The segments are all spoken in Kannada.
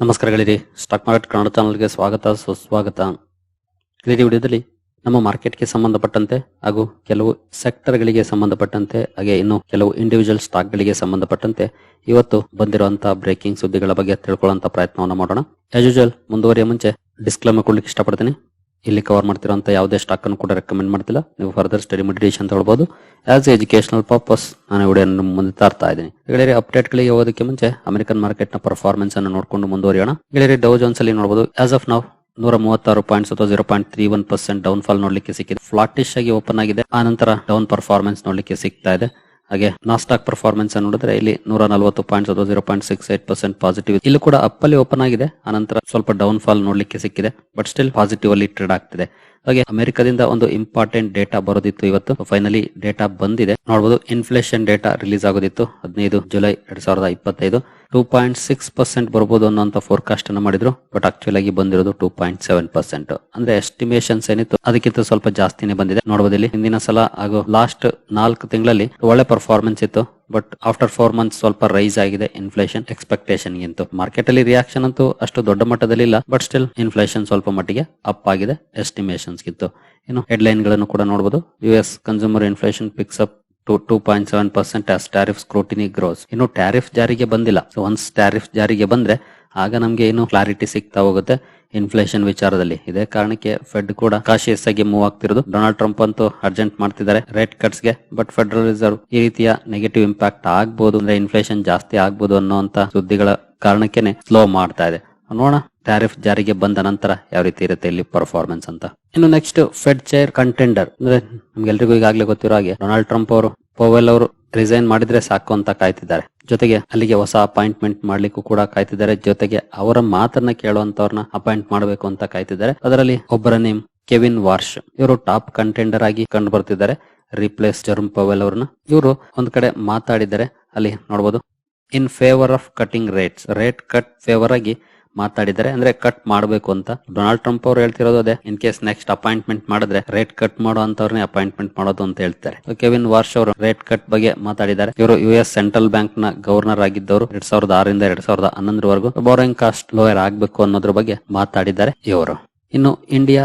ನಮಸ್ಕಾರಗಳಿರಿ ಸ್ಟಾಕ್ ಮಾರ್ಕೆಟ್ ಕನ್ನಡ ಚಾನಲ್ಗೆ ಸ್ವಾಗತ, ಸುಸ್ವಾಗತ. ಇದೇ ವಿಡಿಯೋದಲ್ಲಿ ನಮ್ಮ ಮಾರ್ಕೆಟ್ಗೆ ಸಂಬಂಧಪಟ್ಟಂತೆ ಹಾಗೂ ಕೆಲವು ಸೆಕ್ಟರ್ಗಳಿಗೆ ಸಂಬಂಧಪಟ್ಟಂತೆ, ಹಾಗೆ ಇನ್ನು ಕೆಲವು ಇಂಡಿವಿಜುವಲ್ ಸ್ಟಾಕ್ಗಳಿಗೆ ಸಂಬಂಧಪಟ್ಟಂತೆ ಇವತ್ತು ಬಂದಿರುವಂತಹ ಬ್ರೇಕಿಂಗ್ ಸುದ್ದಿಗಳ ಬಗ್ಗೆ ತಿಳ್ಕೊಳ್ಳುವಂತ ಪ್ರಯತ್ನವನ್ನು ಮಾಡೋಣ. ಆಸ್ ಯೂಶುವಲ್ ಮುಂದುವರಿಯ ಮುಂಚೆ ಡಿಸ್ಕ್ಲೇಮರ್ ಕೊಡ್ಲಿಕ್ಕೆ ಇಷ್ಟಪಡ್ತೀನಿ. ಇಲ್ಲಿ ಕವರ್ ಮಾಡ್ತಿರುವಂತಹ ಯಾವುದೇ ಸ್ಟಾಕ್ ಅನ್ನು ಕೂಡ ರೆಕಮೆಂಡ್ ಮಾಡ್ತಿಲ್ಲ. ನೀವು ಫರ್ದರ್ ಸ್ಟಡಿ ಮೆಡಿಟೇಷನ್ ತಗೊಳ್ಬಹುದು ಆಸ್ ಎಜುಕೇಶನಲ್ ಪರ್ಪಸ್ ನಾನು ವಿಡಿಯೋ ಮುಂದೆ ತರ್ತಾ ಇದ್ದೀನಿ. ಗೆಳೆಯರಿ ಅಪ್ಡೇಟ್ ಗಳಿಗೆ ಹೋಗೋದಕ್ಕೆ ಮುಂಚೆ ಅಮೆರಿಕನ್ ಮಾರ್ಕೆಟ್ನ ಪರ್ಫಾರ್ಮೆನ್ಸ್ ಅನ್ನು ನೋಡಿಕೊಂಡು ಮುಂದುವರಿಯೋಣ. ಗೆಳೆಯರಿ ಡೌ ಜೋನ್ಸ್ ಅಲ್ಲಿ ನೋಡಬಹುದು ಆಸ್ ಆಫ್ ನಾವು ನೂರ ಮೂವತ್ತಾರು ಪಾಯಿಂಟ್ಸ್ ಅಥವಾ zero point three one percent down fall ನೋಡ್ಲಿಕ್ಕೆ ಸಿಕ್ಕಿದೆ. ಫ್ಲಾಟಿಶ್ ಆಗಿ ಓಪನ್ ಆಗಿದೆ. ಆ ನಂತರ ಡೌನ್ ಪರ್ಫಾರ್ಮೆನ್ಸ್ ನೋಡ್ಲಿಕ್ಕೆ ಸಿಗ್ತಾ ಇದೆ. ಹಾಗೆ ನಾಸ್ಟಾಕ್ ಪರ್ಫಾರ್ಮೆನ್ಸ್ ನೋಡಿದ್ರೆ ಇಲ್ಲಿ ನೂರ ನಲವತ್ತು ಪಾಯಿಂಟ್ಸ್ ಅಥವಾ zero point six eight percent positive ಇಲ್ಲಿ ಕೂಡ ಅಪ್ ಅಲ್ಲಿ ಓಪನ್ ಆಗಿದೆ. ಆನಂತರ ಸ್ವಲ್ಪ ಡೌನ್ ಫಾಲ್ ನೋಡ್ಲಿಕ್ಕೆ ಸಿಕ್ಕಿದೆ. ಬಟ್ ಸ್ಟಿಲ್ ಪಾಸಿಟಿವ್ ಅಲ್ಲಿ ಟ್ರೇಡ್ ಆಗ್ತಿದೆ. ಹಾಗೆ ಅಮೆರಿಕದಿಂದ ಒಂದು ಇಂಪಾರ್ಟೆಂಟ್ ಡೇಟಾ ಬರೋದಿತ್ತು ಇವತ್ತು. ಫೈನಲಿ ಡೇಟಾ ಬಂದಿದೆ. ನೋಡಬಹುದು ಇನ್ಫ್ಲೇಷನ್ ಡೇಟಾ ರಿಲೀಸ್ ಆಗೋದಿತ್ತು ಹದಿನೈದು ಜುಲೈ ಎರಡ್ ಸಾವಿರದ ಇಪ್ಪತ್ತೈದು. ಟೂ ಪಾಯಿಂಟ್ ಸಿಕ್ಸ್ ಪರ್ಸೆಂಟ್ ಬರ್ಬೋದು ಅನ್ನೋಂತ ಫೋರ್ಕಾಸ್ಟ್ ಅನ್ನು ಮಾಡಿದ್ರು. ಬಟ್ ಆಕ್ಚುಲ್ ಆಗಿ ಬಂದಿರೋದು ಟೂ ಪಾಯಿಂಟ್ ಸೆವೆನ್ ಪರ್ಸೆಂಟ್ ಅಂದ್ರೆ ಎಸ್ಟಿಮೇಷನ್ಸ್ ಏನಿತ್ತು ಅದಕ್ಕಿಂತ ಸ್ವಲ್ಪ ಜಾಸ್ತಿನೇ ಬಂದಿದೆ. ನೋಡಬಹುದು ಇಲ್ಲಿ ಹಿಂದಿನ ಸಲ ಹಾಗೂ ಲಾಸ್ಟ್ ನಾಲ್ಕು ತಿಂಗಳಲ್ಲಿ ಒಳ್ಳೆ ಪರ್ಫಾರ್ಮೆನ್ಸ್ ಇತ್ತು. ಬಟ್ ಆಫ್ಟರ್ ಫೋರ್ ಮಂತ್ಸ್ ಸ್ವಲ್ಪ ರೈಸ್ ಆಗಿದೆ. ಇನ್ಫ್ಲೇಷನ್ ಎಕ್ಸ್ಪೆಕ್ಟೇಷನ್ ಗಿಂತ. ಮಾರ್ಕೆಟ್ ಅಲ್ಲಿ ರಿಯಾಕ್ಷನ್ ಅಂತೂ ಅಷ್ಟು ದೊಡ್ಡ ಮಟ್ಟದಲ್ಲಿ ಇಲ್ಲ ಬಟ್ ಸ್ಟಿಲ್ ಇನ್ಫ್ಲೇಷನ್ ಸ್ವಲ್ಪ ಮಟ್ಟಿಗೆ ಅಪ್ ಆಗಿದೆ. ಎಸ್ಟಿಮೇಷನ್ಸ್ ಗಿಂತ. ಇನ್ನು ಹೆಡ್ಲೈನ್ಗಳನ್ನು ಕೂಡ ನೋಡಬಹುದು U S consumer inflation picks up to two point seven percent as tariff scrutiny grows ಇನ್ನು ಟ್ಯಾರಿಫ್ ಜಾರಿಗೆ ಬಂದಿಲ್ಲ. ಸೊ ಒನ್ಸ್ ಟ್ಯಾರಿಫ್ ಜಾರಿಗೆ ಬಂದ್ರೆ, ಆಗ ನಮಗೆ ಏನು ಕ್ಲಾರಿಟಿ ಸಿಗ್ತಾ ಹೋಗುತ್ತೆ ಇನ್ಫ್ಲೇಷನ್ ವಿಚಾರದಲ್ಲಿ. ಇದೇ ಕಾರಣಕ್ಕೆ ಫೆಡ್ ಕೂಡ ಕಾಶಿಯಸ್ ಆಗಿ ಮೂವ್ ಆಗ್ತಿರೋದು. ಡೊನಾಲ್ಡ್ ಟ್ರಂಪ್ ಅಂತೂ ಅರ್ಜೆಂಟ್ ಮಾಡ್ತಿದ್ದಾರೆ ರೇಟ್ ಕಟ್ಸ್ಗೆ ಬಟ್ ಫೆಡರಲ್ ರಿಸರ್ವ್ ಈ ರೀತಿಯ ನೆಗೆಟಿವ್ ಇಂಪ್ಯಾಕ್ಟ್ ಆಗ್ಬೋದು ಅಂದ್ರೆ ಇನ್ಫ್ಲೇಷನ್ ಜಾಸ್ತಿ ಆಗ್ಬೋದು ಅನ್ನೋಂತ ಸುದ್ದಿಗಳ ಕಾರಣಕ್ಕೆನೆ ಸ್ಲೋ ಮಾಡ್ತಾ ಇದೆ. ನೋಡೋಣ ಟ್ಯಾರಿಫ್ ಜಾರಿಗೆ ಬಂದ ನಂತರ ಯಾವ ರೀತಿ ಇರುತ್ತೆ ಇಲ್ಲಿ ಪರ್ಫಾರ್ಮೆನ್ಸ್ ಅಂತ. ಇನ್ನು ನೆಕ್ಸ್ಟ್ ಫೆಡ್ ಚೇರ್ ಕಂಟೆಂಡರ್ ಅಂದ್ರೆ ನಮ್ಗೆಲ್ರಿಗೂ ಈಗಾಗಲೇ ಗೊತ್ತಿರೋ ಹಾಗೆ ಡೊನಾಲ್ಡ್ ಟ್ರಂಪ್ ಅವರು ಪೋವೆಲ್ ಅವರು ರಿಸೈನ್ ಮಾಡಿದ್ರೆ ಸಾಕು ಅಂತ ಕಾಯ್ತಿದ್ದಾರೆ. ಜೊತೆಗೆ ಅಲ್ಲಿಗೆ ಹೊಸ ಅಪಾಯಿಂಟ್ಮೆಂಟ್ ಮಾಡ್ಲಿಕ್ಕೂ ಕೂಡ ಕಾಯ್ತಿದ್ದಾರೆ. ಜೊತೆಗೆ ಅವರ ಮಾತನ್ನ ಕೇಳುವಂತವ್ರನ್ನ ಅಪಾಯಿಂಟ್ ಮಾಡಬೇಕು ಅಂತ ಕಾಯ್ತಿದ್ದಾರೆ. ಅದರಲ್ಲಿ ಒಬ್ಬರ ನೇಮ್ ಕೆವಿನ್ ವಾರ್ಶ್ ಇವರು ಟಾಪ್ ಕಂಟೆಂಡರ್ ಆಗಿ ಕಂಡು ಬರ್ತಿದ್ದಾರೆ ರಿಪ್ಲೇಸ್ ಜರ್ಮ್ ಪವೆಲ್ ಅವ್ರನ್ನ. ಇವರು ಒಂದ್ ಕಡೆ ಮಾತಾಡಿದ್ದಾರೆ ಅಲ್ಲಿ ನೋಡಬಹುದು in favour of cutting rates rate cut favour ಆಗಿ ಮಾತಾಡಿದ್ದಾರೆ ಅಂದ್ರೆ ಕಟ್ ಮಾಡಬೇಕು ಅಂತ. ಡೊನಾಲ್ಡ್ ಟ್ರಂಪ್ ಅವರು ಹೇಳ್ತಿರೋದು ಅದೇ. ಇನ್ ಕೇಸ್ ನೆಕ್ಸ್ಟ್ ಅಪಾಯಿಂಟ್ಮೆಂಟ್ ಮಾಡಿದ್ರೆ ರೇಟ್ ಕಟ್ ಮಾಡೋ ಅಪಾಯಿಂಟ್ಮೆಂಟ್ ಮಾಡೋದು ಅಂತ ಹೇಳ್ತಾರೆ. ಕೆವಿನ್ ವಾರ್ಷ್ ಅವರು ರೇಟ್ ಕಟ್ ಬಗ್ಗೆ ಮಾತಾಡಿದ್ದಾರೆ. ಇವರು ಯು ಎಸ್ ಸೆಂಟ್ರಲ್ ಬ್ಯಾಂಕ್ನ ಗವರ್ನರ್ ಆಗಿದ್ದವರು ಎರಡ್ ಸಾವಿರದ ಆರರಿಂದ ಎರಡ್ ಸಾವಿರದ ಹನ್ನೊಂದರವರೆಗೂ. ಬೋರಿಂಗ್ ಕಾಸ್ಟ್ ಲೋಯರ್ ಆಗ್ಬೇಕು ಅನ್ನೋದ್ರ ಬಗ್ಗೆ ಮಾತಾಡಿದ್ದಾರೆ ಇವರು. ಇನ್ನು ಇಂಡಿಯಾ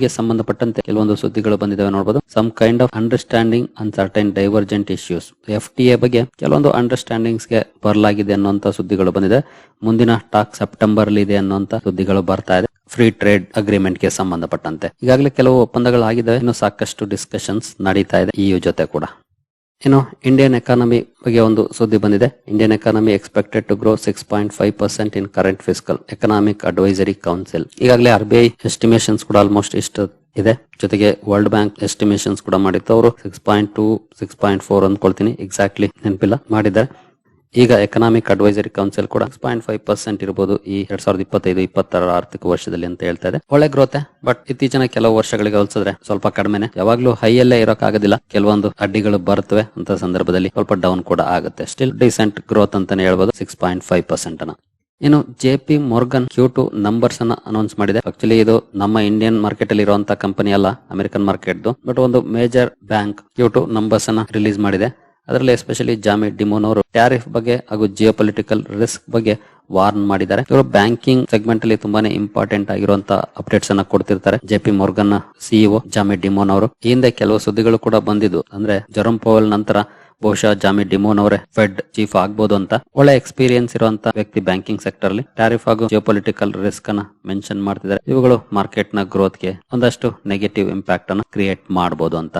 ಗೆ ಸಂಬಂಧಪಟ್ಟಂತೆ ಕೆಲವೊಂದು ಸುದ್ದಿಗಳು ಬಂದಿದ್ದಾವೆ ನೋಡಬಹುದು some kind of understanding on certain divergent issues F T A ಬಗ್ಗೆ ಕೆಲವೊಂದು ಅಂಡರ್ಸ್ಟ್ಯಾಂಡಿಂಗ್ಸ್ಗೆ ಬರಲಾಗಿದೆ ಅನ್ನುವಂತ ಸುದ್ದಿಗಳು ಬಂದಿದೆ. ಮುಂದಿನ ಟಾಕ್ ಸೆಪ್ಟೆಂಬರ್ ಅಲ್ಲಿ ಇದೆ ಅನ್ನುವಂತ ಸುದ್ದಿಗಳು ಬರ್ತಾ ಇದೆ. ಫ್ರೀ ಟ್ರೇಡ್ ಅಗ್ರಿಮೆಂಟ್ಗೆ ಸಂಬಂಧಪಟ್ಟಂತೆ. ಈಗಾಗಲೇ ಕೆಲವು ಒಪ್ಪಂದಗಳು ಆಗಿದ್ದಾವೆ ಇನ್ನು ಸಾಕಷ್ಟು ಡಿಸ್ಕಷನ್ಸ್ ನಡೀತಾ ಇದೆ. ಇಯು ಜೊತೆ ಕೂಡ. ಇನ್ನು ಇಂಡಿಯನ್ ಎಕಾನಮಿ ಬಗ್ಗೆ ಒಂದು ಸುದ್ದಿ ಬಂದಿದೆ. Indian economy expected to grow six point five percent in current fiscal economic advisory council ಈಗಾಗಲೇ ಆರ್ ಬಿ ಐ ಎಸ್ಟಿಮೇಷನ್ಸ್ ಕೂಡ ಆಲ್ಮೋಸ್ಟ್ ಇಷ್ಟು ಇದೆ. ಜೊತೆಗೆ ವರ್ಲ್ಡ್ ಬ್ಯಾಂಕ್ ಎಸ್ಟಿಮೇಷನ್ಸ್ ಕೂಡ ಮಾಡಿತ್ತು. ಅವರು six point two six point four ಅಂದ್ಕೊಳ್ತೀನಿ. ಎಕ್ಸಾಕ್ಟ್ಲಿ ನೆನಪಿಲ್ಲ. ಮಾಡಿದ್ದಾರೆ. ಈಗ ಎಕನಾಮಿಕ್ ಅಡ್ವೈಸರಿ ಕೌನ್ಸಿಲ್ ಕೂಡ ಸಿಕ್ಸ್ ಪಾಯಿಂಟ್ ಫೈವ್ ಪರ್ಸೆಂಟ್ ಇರಬಹುದು ಈ ಎರಡ್ ಸಾವಿರದ ಇಪ್ಪತ್ತೈದು ಇಪ್ಪತ್ತರ ಆರ್ಥಿಕ ವರ್ಷದಲ್ಲಿ ಅಂತ ಹೇಳ್ತಾ ಇದೆ. ಒಳ್ಳೆ ಗ್ರೋತೆ ಬಟ್ ಇತ್ತೀಚಿನ ಕೆಲವು ವರ್ಷಗಳಿಗೆ ಹೋಲಿಸಿದ್ರೆ ಸ್ವಲ್ಪ ಕಡಿಮೆನೆ. ಯಾವಾಗ್ಲೂ ಹೈ ಅಲ್ಲೇ ಕೆಲವೊಂದು ಅಡ್ಡಿಗಳು ಬರ್ತವೆ ಅಂತ ಸಂದರ್ಭದಲ್ಲಿ ಸ್ವಲ್ಪ ಡೌನ್ ಕೂಡ ಆಗುತ್ತೆ. ಸ್ಟಿಲ್ ಡಿಸೆಂಟ್ ಗ್ರೋತ್ ಅಂತಾನೆ ಹೇಳ್ಬೋದು ಸಿಕ್ಸ್ ಪಾಯಿಂಟ್ ಫೈವ್ ಪರ್ಸೆಂಟ್ ಅನ್ನ. ಇನ್ನು J P Morgan Q two numbers ಅನ್ನ ಅನೌನ್ಸ್ ಮಾಡಿದೆ. ಆಕ್ಚುಲಿ ಇದು ನಮ್ಮ ಇಂಡಿಯನ್ ಮಾರ್ಕೆಟ್ ಅಲ್ಲಿ ಇರುವಂತಹ ಕಂಪನಿ ಅಲ್ಲ ಅಮೆರಿಕನ್ ಮಾರ್ಕೆಟ್ ಬಟ್ ಒಂದು major bank Q two numbers ಅನ್ನ ರಿಲೀಸ್ ಮಾಡಿದೆ. ಅದರಲ್ಲಿ ಎಸ್ಪೆಷಲಿ ಜಾಮಿ ಡಿಮೋನ್ ಅವರು ಟ್ಯಾರಿಫ್ ಬಗ್ಗೆ ಹಾಗೂ ಜಿಯೋ ಪೊಲಿಟಿಕಲ್ ರಿಸ್ಕ್ ಬಗ್ಗೆ ವಾರ್ನ್ ಮಾಡಿದ್ದಾರೆ. ಇವರು ಬ್ಯಾಂಕಿಂಗ್ ಸೆಗ್ಮೆಂಟ್ ಅಲ್ಲಿ ತುಂಬಾನೇ ಇಂಪಾರ್ಟೆಂಟ್ ಆಗಿರುವಂತಹ ಅಪ್ಡೇಟ್ಸ್ ಅನ್ನ ಕೊಡ್ತಿರ್ತಾರೆ. J P Morgan CEO Jamie Dimon ಅವರು. ಈ ಹಿಂದೆ ಕೆಲವು ಸುದ್ದಿಗಳು ಕೂಡ ಬಂದಿದ್ದು. ಅಂದ್ರೆ ಜರಮ್ ಪೋವೆಲ್ ನಂತರ ಬಹುಶಃ ಜಾಮಿ ಡಿಮೋನ್ ಅವರೇ ಫೆಡ್ ಚೀಫ್ ಆಗ್ಬೋದು ಅಂತ. ಒಳ್ಳೆ ಎಕ್ಸ್ಪೀರಿಯನ್ಸ್ ಇರುವಂತ ವ್ಯಕ್ತಿ ಬ್ಯಾಂಕಿಂಗ್ ಸೆಕ್ಟರ್ ಅಲ್ಲಿ. ಟ್ಯಾರಿಫ್ ಹಾಗೂ ಜಿಯೋ ಪೊಲಿಟಿಕಲ್ ರಿಸ್ಕ್ ಅನ್ನ ಮೆನ್ಷನ್ ಮಾಡ್ತಿದ್ದಾರೆ. ಇವುಗಳು ಮಾರ್ಕೆಟ್ನ ಗ್ರೋತ್ಗೆ ಒಂದಷ್ಟು ನೆಗೆಟಿವ್ ಇಂಪ್ಯಾಕ್ಟ್ ಅನ್ನು ಕ್ರಿಯೇಟ್ ಮಾಡಬಹುದು ಅಂತ.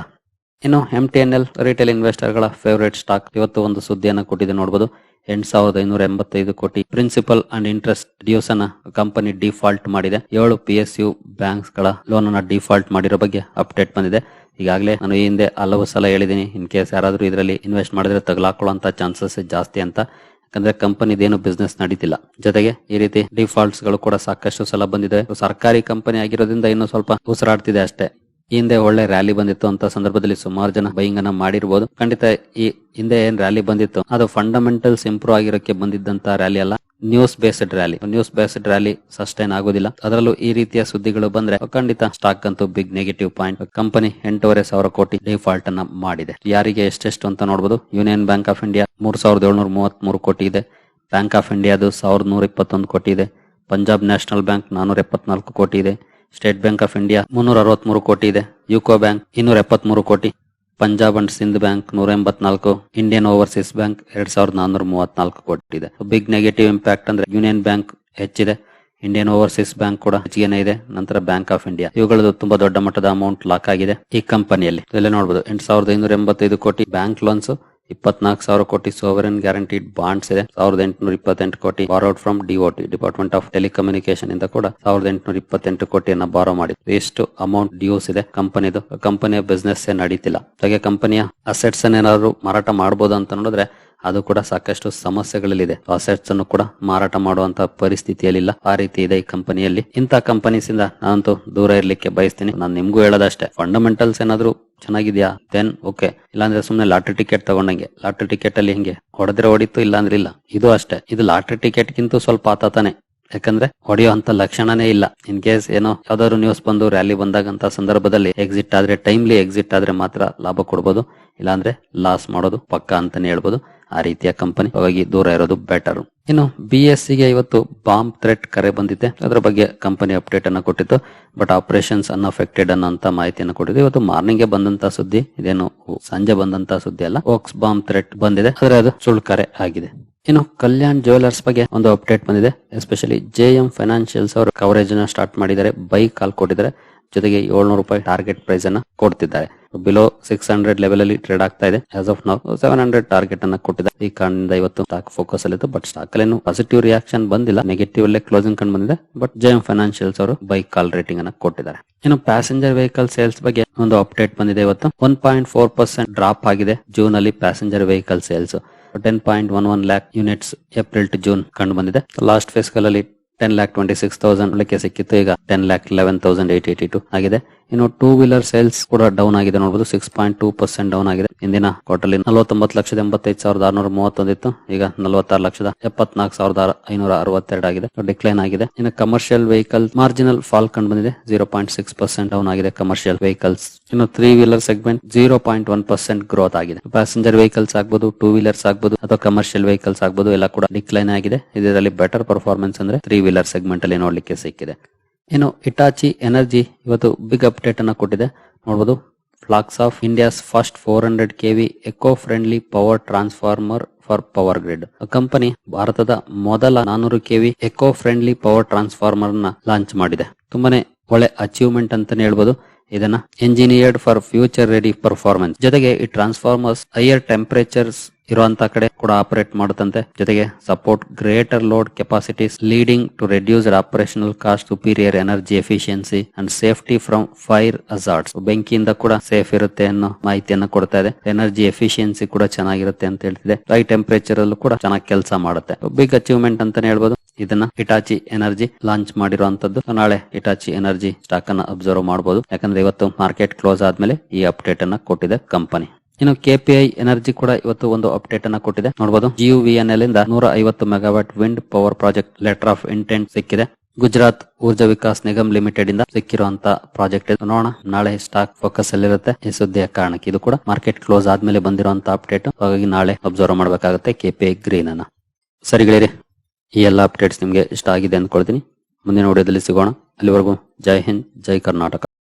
ಇನ್ನು M T N L retail ಇನ್ವೆಸ್ಟರ್ಗಳ favourite stock ಇವತ್ತು ಒಂದು ಸುದ್ದಿಯನ್ನು ಕೊಟ್ಟಿದೆ ನೋಡಬಹುದು ಎಂಟ್ ಸಾವಿರದ ಐನೂರ ಎಂಬತ್ತೈದು ಕೋಟಿ ಪ್ರಿನ್ಸಿಪಲ್ ಅಂಡ್ ಇಂಟ್ರೆಸ್ಟ್ ಡ್ಯೂಸ್ ಅನ್ನ ಕಂಪನಿ ಡಿಫಾಲ್ಟ್ ಮಾಡಿದೆ. ಏಳು ಪಿ ಎಸ್ ಯು ಬ್ಯಾಂಕ್ಸ್ಗಳ ಲೋನ್ ಅನ್ನ ಡಿಫಾಲ್ಟ್ ಮಾಡಿರೋ ಬಗ್ಗೆ ಅಪ್ಡೇಟ್ ಬಂದಿದೆ. ಈಗಾಗಲೇ ನಾನು ಈ ಹಿಂದೆ ಹಲವು ಸಲ ಹೇಳಿದ್ದೀನಿ. ಇನ್ ಕೇಸ್ ಯಾರಾದರೂ ಇದರಲ್ಲಿ ಇನ್ವೆಸ್ಟ್ ಮಾಡಿದ್ರೆ ತಗಲಾಕೊಳ್ಳುವಂತ ಚಾನ್ಸಸ್ ಜಾಸ್ತಿ ಅಂತ. ಯಾಕಂದ್ರೆ ಕಂಪನಿದೇನು ಬಿಸ್ನೆಸ್ ನಡೀತಿಲ್ಲ. ಜೊತೆಗೆ ಈ ರೀತಿ ಡಿಫಾಲ್ಟ್ಸ್ಗಳು ಕೂಡ ಸಾಕಷ್ಟು ಸಲ ಬಂದಿದೆ. ಸರ್ಕಾರಿ ಕಂಪನಿ ಆಗಿರೋದ್ರಿಂದ ಇನ್ನು ಸ್ವಲ್ಪ ಉಸಿರಾಡ್ತಿದೆ ಅಷ್ಟೇ. ಹಿಂದೆ ಒಳ್ಳೆ ರ್ಯಾಲಿ ಬಂದಿತ್ತು ಅಂತ ಸಂದರ್ಭದಲ್ಲಿ ಸುಮಾರು ಜನ ಬೈಯಿಂಗ್ ಅನ್ನ ಮಾಡಿರ್ಬೋದು. ಖಂಡಿತ ಈ ಹಿಂದೆ ಏನ್ ರ್ಯಾಲಿ ಬಂದಿತ್ತು, ಅದು ಫಂಡಮೆಂಟಲ್ಸ್ ಇಂಪ್ರೂವ್ ಆಗಿರೋಕೆ ಬಂದಿದ್ದಂತ ರ್ಯಾಲಿ ಅಲ್ಲ news based rally news based rally sustain ಆಗೋದಿಲ್ಲ. ಅದರಲ್ಲೂ ಈ ರೀತಿಯ ಸುದ್ದಿಗಳು ಬಂದ್ರೆ ಖಂಡಿತ ಸ್ಟಾಕ್ ಅಂತೂ ಬಿಗ್ ನೆಗೆಟಿವ್ ಪಾಯಿಂಟ್ ಕಂಪನಿ ಎಂಟೂವರೆ ಸಾವಿರ ಕೋಟಿ ಡಿಫಾಲ್ಟ್ ಅನ್ನ ಮಾಡಿದೆ. ಯಾರಿಗೆ ಎಷ್ಟೆಷ್ಟು ಅಂತ ನೋಡಬಹುದು ಯೂನಿಯನ್ ಬ್ಯಾಂಕ್ ಆಫ್ ಇಂಡಿಯಾ ಮೂರ್ ಸಾವಿರದ ಏಳ್ನೂರ ಮೂವತ್ತ್ ಮೂರು ಕೋಟಿ ಇದೆ. ಬ್ಯಾಂಕ್ ಆಫ್ ಇಂಡಿಯಾದು ಸಾವಿರದ ನೂರ ಇಪ್ಪತ್ತೊಂದು ಕೋಟಿ ಇದೆ. ಪಂಜಾಬ್ ನ್ಯಾಷನಲ್ ಬ್ಯಾಂಕ್ ನಾನೂರ ಎಪ್ಪತ್ನಾಲ್ಕು ಕೋಟಿ ಇದೆ. ಸ್ಟೇಟ್ ಬ್ಯಾಂಕ್ ಆಫ್ ಇಂಡಿಯಾ ಮುನ್ನೂರ ಅರವತ್ಮೂರು ಕೋಟಿ ಇದೆ. ಯುಕೋ ಬ್ಯಾಂಕ್ ಇನ್ನೂರ ಎಪ್ಪತ್ಮೂರು ಕೋಟಿ. ಪಂಜಾಬ್ ಅಂಡ್ ಸಿಂಧ್ ಬ್ಯಾಂಕ್ ನೂರ ಎಂಬತ್ನಾಲ್ಕು ಇಂಡಿಯನ್ ಓವರ್ಸೀಸ್ ಬ್ಯಾಂಕ್ ಎರಡ್ ಸಾವಿರದ ನಾನ್ನೂರ ಮೂವತ್ನಾಲ್ಕು ಕೋಟಿ ಇದೆ. ಬಿಗ್ ನೆಗೆಟಿವ್ ಇಂಪ್ಯಾಕ್ಟ್ ಅಂದ್ರೆ ಯೂನಿಯನ್ ಬ್ಯಾಂಕ್ ಹೆಚ್ಚಿದೆ. ಇಂಡಿಯನ್ ಓವರ್ಸೀಸ್ ಬ್ಯಾಂಕ್ ಕೂಡ ಹೆಚ್ಚಿಗೆನೇ ಇದೆ. ನಂತರ ಬ್ಯಾಂಕ್ ಆಫ್ ಇಂಡಿಯಾ ಇವುಗಳದ್ದು ತುಂಬಾ ದೊಡ್ಡ ಮಟ್ಟದ ಅಮೌಂಟ್ ಲಾಕ್ ಆಗಿದೆ ಈ ಕಂಪನಿಯಲ್ಲಿ ಇಲ್ಲೇ ನೋಡಬಹುದು ಎಂಟು ಸಾವಿರದ ಐನೂರ ಎಂಬತ್ತೈದು ಕೋಟಿ ಬ್ಯಾಂಕ್ ಲೋನ್ಸ್ ಇಪ್ಪತ್ನಾಲ್ಕು ಸಾವಿರ ಕೋಟಿ ಸೋವರನ್ ಗ್ಯಾರಂಟಿಡ್ ಬಾಂಡ್ಸ್ ಇದೆ. ಸಾವಿರದ ಎಂಟುನೂರ ಇಪ್ಪತ್ತೆಂಟು crore borrowed from DoT department of telecommunication ಇಂದ ಕೂಡ ಸಾವಿರದ ಎಂಟುನೂರ ಇಪ್ಪತ್ತೆಂಟು ಕೋಟಿಯನ್ನ ಬಾರೋ ಮಾಡಿ ಎಷ್ಟು ಅಮೌಂಟ್ ಡ್ಯೂಸ್ ಇದೆ ಕಂಪನಿದು? ಕಂಪನಿಯ ಬಿಸ್ನೆಸ್ ನಡೀತಿಲ್ಲ. ಹಾಗೆ ಕಂಪನಿಯ ಅಸೆಟ್ಸ್ ಏನಾದ್ರು ಮಾರಾಟ ಮಾಡಬಹುದು ಅಂತ ನೋಡಿದ್ರೆ ಅದು ಕೂಡ ಸಾಕಷ್ಟು ಸಮಸ್ಯೆಗಳಲ್ಲಿದೆ. ಅಸೆಟ್ಸ್ ಅನ್ನು ಕೂಡ ಮಾರಾಟ ಮಾಡುವಂತ ಪರಿಸ್ಥಿತಿಯಲ್ಲಿಲ್ಲ. ಆ ರೀತಿ ಇದೆ ಈ ಕಂಪನಿಯಲ್ಲಿ. ಇಂತಹ ಕಂಪನೀಸ್ ಇಂದ ನಾನಂತೂ ದೂರ ಇರ್ಲಿಕ್ಕೆ ಬಯಸ್ತೀನಿ. ನಾನು ನಿಮ್ಗೂ ಹೇಳೋದಷ್ಟೇ. ಫಂಡಮೆಂಟಲ್ಸ್ ಏನಾದ್ರು ಚೆನ್ನಾಗಿದ್ಯಾ? ದೆನ್ ಓಕೆ ಇಲ್ಲಾಂದ್ರೆ ಸುಮ್ನೆ ಲಾಟ್ರಿ ಟಿಕೆಟ್ ತಗೊಂಡಂಗೆ. ಲಾಟ್ರಿ ಟಿಕೆಟ್ ಅಲ್ಲಿ ಹಿಂಗೆ? ಹೊಡೆದ್ರೆ ಹೊಡಿತು, ಇಲ್ಲಾಂದ್ರೆ ಇಲ್ಲ. ಇದು ಅಷ್ಟೇ. ಇದು ಲಾಟ್ರಿ ಟಿಕೆಟ್ ಗಿಂತ ಸ್ವಲ್ಪ ಆತಾತಾನೆ ಯಾಕಂದ್ರೆ ಹೊಡೆಯೋ ಅಂತ ಲಕ್ಷಣನೇ ಇಲ್ಲ. ಇನ್ ಕೇಸ್ ಏನೋ ಯಾವ್ದಾದ್ರು ನ್ಯೂಸ್ ಬಂದು ರ್ಯಾಲಿ ಬಂದಾಗಂತ ಸಂದರ್ಭದಲ್ಲಿ ಎಕ್ಸಿಟ್ ಆದ್ರೆ ಟೈಮ್ಲಿ ಎಕ್ಸಿಟ್ ಆದ್ರೆ ಮಾತ್ರ ಲಾಭ ಕೊಡ್ಬೋದು. ಇಲ್ಲಾಂದ್ರೆ ಲಾಸ್ ಮಾಡೋದು ಪಕ್ಕ ಅಂತಾನೆ ಹೇಳ್ಬೋದು. ಆ ರೀತಿಯ ಕಂಪನಿ ಹೋಗಿ ದೂರ ಇರೋದು ಬೆಟರ್ ಇನ್ನು ಬಿ ಎಸ್ಗೆ ಇವತ್ತು ಬಾಂಬ್ ಥ್ರೆಟ್ ಕರೆ ಬಂದಿದೆ. ಅದರ ಬಗ್ಗೆ ಕಂಪನಿ ಅಪ್ಡೇಟ್ ಅನ್ನ ಕೊಟ್ಟಿತ್ತು. ಬಟ್ ಆಪರೇಷನ್ಸ್ ಅನ್ಅಫೆಕ್ಟೆಡ್ ಅನ್ನೋಂತ ಮಾಹಿತಿಯನ್ನು ಕೊಟ್ಟಿದ್ದು. ಇವತ್ತು ಮಾರ್ನಿಂಗ್ಗೆ ಬಂದಂತ ಸುದ್ದಿ, ಇದೇನು ಸಂಜೆ ಬಂದಂತ ಸುದ್ದಿ ಅಲ್ಲ ಓಕ್ಸ್ ಬಾಂಬ್ ಥ್ರೆಟ್ ಬಂದಿದೆ. ಆದ್ರೆ ಅದು ಸುಳ್ಳು ಕರೆ ಆಗಿದೆ. ಇನ್ನು ಕಲ್ಯಾಣ್ ಜುವೆಲ್ಲರ್ಸ್ ಬಗ್ಗೆ ಒಂದು ಅಪ್ಡೇಟ್ ಬಂದಿದೆ. ಎಸ್ಪೆಷಲಿ ಜೆ ಎಂ ಫೈನಾನ್ಷಿಯಲ್ಸ್ ಅವರು ಕವರೇಜ್ನ ಸ್ಟಾರ್ಟ್ ಮಾಡಿದ್ದಾರೆ. ಬೈ ಕಾಲ್ ಕೊಟ್ಟಿದ್ದಾರೆ. ಜೊತೆಗೆ ಏಳ್ನೂರು ರೂಪಾಯಿ ಟಾರ್ಗೆಟ್ ಪ್ರೈಸ್ ಅನ್ನ ಕೊಡ್ತಿದ್ದಾರೆ. ಬಿಲೋ ಸಿಕ್ಸ್ ಹಂಡ್ರೆಡ್ ಲೆವೆಲ್ ಅಲ್ಲಿ ಟ್ರೇಡ್ ಆಗ್ತಾ ಇದೆ. ಆಸ್ ಆಫ್ ನಾವು ಸೆವೆನ್ ಹಂಡ್ರೆಡ್ ಟಾರ್ಗೆಟ್ ಅನ್ನ ಕೊಟ್ಟಿದ್ದಾರೆ. ಈ ಕಾರಣದಿಂದ ಇವತ್ತು ಸ್ಟಾಕ್ ಫೋಕಸ್ ಅಲ್ಲಿ ಬಟ್ ಸ್ಟಾಕ್ ಅಲ್ಲಿ ಪಾಸಿಟಿವ್ ರಿಯಾಕ್ಷನ್ ಬಂದಿಲ್ಲ. ನೆಗೆಟಿವ್ ಅಲ್ಲೇ ಕ್ಲೋಸಿಂಗ್ ಕಂಡು ಬಂದಿದೆ. ಬಟ್ ಜೆ ಎಂ ಫೈನಾನ್ಷಿಯಲ್ಸ್ ಅವರು ಬೈ ಕಾಲ್ ರೇಟಿಂಗ್ ಅನ್ನ ಕೊಟ್ಟಿದ್ದಾರೆ. ಇನ್ನು ಪ್ಯಾಸೆಂಜರ್ ವೆಹಿಕಲ್ ಸೇಲ್ಸ್ ಬಗ್ಗೆ ಒಂದು ಅಪ್ಡೇಟ್ ಬಂದಿದೆ ಇವತ್ತು. One point four percent drop ಆಗಿದೆ. ಜೂನ್ ಅಲ್ಲಿ passenger vehicle sales ten point one one lakh units April to June ಕಂಡು ಬಂದಿದೆ ಲಾಸ್ಟ್ ಫಿಸ್ಕಲ್ ಅಲ್ಲಿ ten lakh twenty six thousand ಸಿಕ್ಕಿತ್ತು. ಈಗ ten lakh eleven thousand eight eighty two ಆಗಿದೆ. ಇನ್ನು ಟೂ ವೀಲರ್ ಸೇಲ್ಸ್ ಕೂಡ ಡೌನ್ ಆಗಿದೆ ನೋಡಬಹುದು six point two percent down ಆಗಿದೆ. ಇಂದಿನ ಕ್ವಾರ್ಟರ್ಲಿ ನಲವತ್ತೊಂಬತ್ತು ಲಕ್ಷದ ಎಂಬತ್ತೈದು ಸಾವಿರದ ಆರ್ನೂರ ಮೂವತ್ತೊಂದಿತ್ತು ಈಗ ನಲವತ್ತಾರು ಲಕ್ಷದ ಎಪ್ಪತ್ನಾಲ್ಕು ಸಾವಿರದ ಐನೂರ ಅರವತ್ತೆರಡು ಆಗಿದೆ. ಡಿಕ್ಲೈನ್ ಆಗಿದೆ. ಇನ್ನು ಕಮರ್ಷಿಯಲ್ ವೆಹಿಕಲ್ ಮಾರ್ಜಿನಲ್ ಫಾಲ್ ಕಂಡು ಬಂದಿದೆ. Zero point six percent down ಆಗಿದೆ ಕಮರ್ಷಿಯಲ್ ವೆಹಿಕಲ್ಸ್ ಇನ್ನು three wheeler segment zero point one percent growth ಆಗಿದೆ. ಪ್ಯಾಸೆಂಜರ್ ವೆಹಿಕಲ್ಸ್ ಆಗ್ಬಹುದು ಟೂ ವೀಲರ್ಸ್ ಆಗ್ಬಹುದು ಅಥವಾ ಕಮರ್ಷಿಯಲ್ ವೆಹಿಕಲ್ಸ್ ಆಗ್ಬಹುದು ಎಲ್ಲ ಕೂಡ ಡಿಕ್ಲೈನ್ ಆಗಿದೆ. ಇದರಲ್ಲಿ ಬೆಟರ್ ಪರ್ಫಾರ್ಮೆನ್ಸ್ ಅಂದ್ರೆ ತ್ರೀ ವೀಲರ್ ಸೆಗ್ಮೆಂಟ್ ಅಲ್ಲಿ ನೋಡ್ಲಿಕ್ಕೆ ಸಿಕ್ಕಿದೆ. ಇನ್ನು ಇಟಾಚಿ ಎನರ್ಜಿ ಇವತ್ತು ಬಿಗ್ ಅಪ್ಡೇಟ್ ಅನ್ನು ಕೊಟ್ಟಿದೆ. ನೋಡಬಹುದು flags off India's first four hundred KV eco friendly power transformer for power grid company ಭಾರತದ ಮೊದಲ ನಾನೂರು ಕೆವಿ ಎಕೋ ಫ್ರೆಂಡ್ಲಿ ಪವರ್ ಟ್ರಾನ್ಸ್ಫಾರ್ಮರ್ನ ಲಾಂಚ್ ಮಾಡಿದೆ. ತುಂಬಾನೇ ಒಳ್ಳೆ ಅಚೀವ್ಮೆಂಟ್ ಅಂತಾನೆ ಹೇಳ್ಬೋದು. ಇದನ್ನ engineered for future ready performance ಜೊತೆಗೆ ಈ ಟ್ರಾನ್ಸ್ಫಾರ್ಮರ್ಸ್ ಹೈಯರ್ ಟೆಂಪರೇಚರ್ಸ್ ಇರುವಂತ ಕಡೆ ಕೂಡ ಆಪರೇಟ್ ಮಾಡುತ್ತಂತೆ. ಜೊತೆಗೆ support greater load capacities leading to reduce operational cost superior energy efficiency and safety from fire hazards ಬೆಂಕಿಯಿಂದ ಕೂಡ ಸೇಫ್ ಇರುತ್ತೆ ಅನ್ನೋ ಮಾಹಿತಿಯನ್ನು ಕೊಡ್ತಾ ಇದೆ. ಎನರ್ಜಿ ಎಫಿಷಿಯನ್ಸಿ ಕೂಡ ಚೆನ್ನಾಗಿರುತ್ತೆ ಅಂತ ಹೇಳ್ತಿದೆ. ಹೈ ಟೆಂಪರೇಚರ್ ಅಲ್ಲೂ ಕೂಡ ಚೆನ್ನಾಗಿ ಕೆಲಸ ಮಾಡುತ್ತೆ. ಬಿಗ್ ಅಚೀವ್ಮೆಂಟ್ ಅಂತಾನೆ ಹೇಳ್ಬೋದು. ಇದನ್ನ ಇಟಾಚಿ ಎನರ್ಜಿ ಲಾಂಚ್ ಮಾಡಿರುವಂತದ್ದು. ನಾಳೆ ಇಟಾಚಿ ಎನರ್ಜಿ ಸ್ಟಾಕ್ ಅನ್ನ ಅಬ್ಸರ್ವ್ ಮಾಡಬಹುದು ಯಾಕಂದ್ರೆ ಇವತ್ತು ಮಾರ್ಕೆಟ್ ಕ್ಲೋಸ್ ಆದ್ಮೇಲೆ ಈ ಅಪ್ಡೇಟ್ ಅನ್ನ ಕೊಟ್ಟಿದೆ ಕಂಪನಿ ಇನ್ನು ಕೆಪಿಐ ಎನರ್ಜಿ ಕೂಡ ಇವತ್ತು ಒಂದು ಅಪ್ಡೇಟ್ ಅನ್ನ ಕೊಟ್ಟಿದೆ. ನೋಡಬಹುದು ಜಿಯುವಿಎನ್ಎಲ್ ಇಂದ ನೂರ ಐವತ್ತು megawatt wind power project letter of intent ಸಿಕ್ಕಿದೆ. ಗುಜರಾತ್ ಊರ್ಜಾ ವಿಕಾಸ್ ನಿಗಮ್ ಲಿಮಿಟೆಡ್ ಇಂದ ಸಿಕ್ಕಿರುವಂತ ಪ್ರಾಜೆಕ್ಟ್ ನೋಡೋಣ, ನಾಳೆ ಸ್ಟಾಕ್ ಫೋಕಸ್ ಅಲ್ಲಿರುತ್ತೆ. ಈ ಸುದ್ದಿಯ ಕಾರಣಕ್ಕೆ ಇದು ಕೂಡ ಮಾರ್ಕೆಟ್ ಕ್ಲೋಸ್ ಆದ್ಮೇಲೆ ಬಂದಿರುವಂತ ಅಪ್ಡೇಟ್ ಹಾಗಾಗಿ ನಾಳೆ ಅಬ್ಸರ್ವ್ ಮಾಡಬೇಕಾಗುತ್ತೆ ಕೆಪಿಐ ಗ್ರೀನ್ ಅನ್ನ. ಸರಿಗಳಿರಿ ಈ ಎಲ್ಲ ಅಪ್ಡೇಟ್ಸ್ ನಿಮಗೆ ಇಷ್ಟ ಆಗಿದೆ ಅಂದ್ಕೊಳ್ತೀನಿ. ಮುಂದಿನ ವಿಡಿಯೋದಲ್ಲಿ ಸಿಗೋಣ. ಅಲ್ಲಿವರೆಗೂ ಜೈ ಹಿಂದ್, ಜೈ ಕರ್ನಾಟಕ.